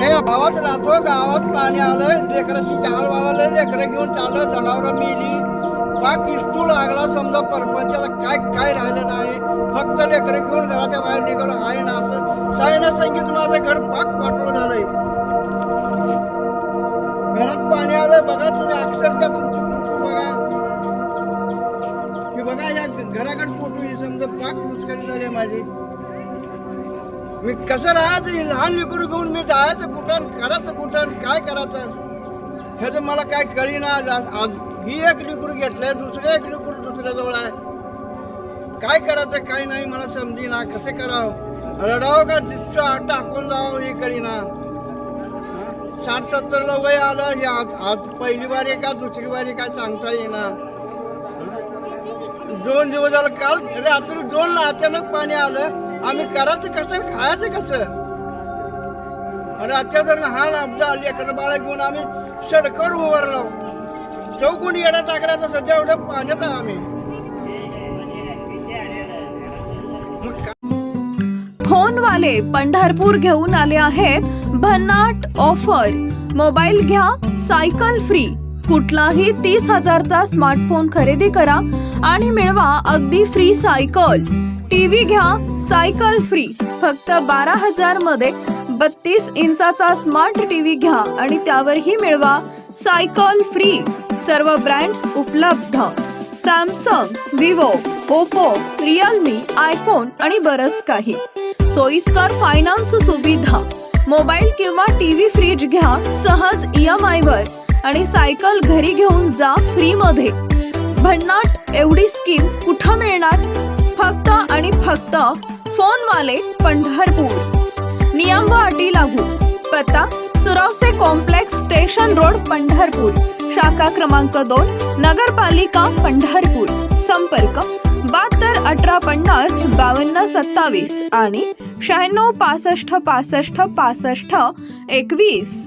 हे भावात राहतो गावात पाणी आलं लेकराची चाल वाळालं लेकरं घेऊन चाललं जनावरं मिली. पाक इस्तू लागला समजा परपंचाला काय काय राहिलं नाही. फक्त लेकरं घेऊन घराच्या बाहेर निघालं आहे ना असं. साईनं सांगितलं माझं घर पाक पाठवून झालंय. घरात पाणी आलं बघा तुम्ही अक्षरशः तुमची बघा. की बघा या घराकडे फोटो समजा पाक मुस्करी झाली माझी. मी कसं राहायचं लहान लेकरू घेऊन मी जायचं कुठं करायचं कुठं काय करायचं? ह्याचं मला काय कळीना. ही एक लेकरू घेतलंय दुसरं एक लिकूड दुसऱ्याजवळ आहे. काय करायचं काय नाही मला समजीना. कसे करावं? रडावं का तिथं टाकून जावं हे कळीना. साठ सत्तरला वय आलं हे आज आज पहिली बारी का दुसरी बारी काय सांगता येईना. दोन दिवस झालं काल रात्री दोन ला अचानक पाणी आलं. आम्ही करायचं कसं खायचं कसं? आणि आता जर हा अब्जा आली. एखादं बाळा घेऊन आम्ही सडकर उभारलो चौकून येडा टाकला तर सध्या एवढं पाण्यात आम्ही. फोनवाले पंढरपूर घेऊन आले आहेत. भन्नाट ऑफर. मोबाईल घ्या सायकल फ्री. कुठलाही तीस हजारचा स्मार्टफोन खरेदी करा आणि मिळवा अगदी फ्री सायकल टीव्ही घ्या सायकल फ्री फक्त बारा हजारमध्ये बत्तीस इंचाचा स्मार्ट टीव्ही घ्या आणि त्यावरही मिळवा सायकल फ्री सर्व ब्रँड्स उपलब्ध. Samsung Vivo Oppo Realme iPhone आणि बरंच काही. सोयीस्कर फायनान्स सुविधा. मोबाईल किंवा टीव्ही फ्रीज घ्या सहज ई एम आय वर. आणि सायकल घरी घेऊन जा फ्री मध्ये भन्नाट एवढी स्कीम कुठं मिळणार? फक्त आणि फक्त फोनवाले पंढरपूर. नियम व अटी लागू. पत्ता Suravase complex station road Pandharpur. शाखा क्रमांक दोन नगरपालिका पंढरपूर. संपर्क बहात्तर अठरा पन्नास बावन्न सत्तावीस आणि शहाण्णव पासष्ट पासष्ट पासष्ट एकवीस.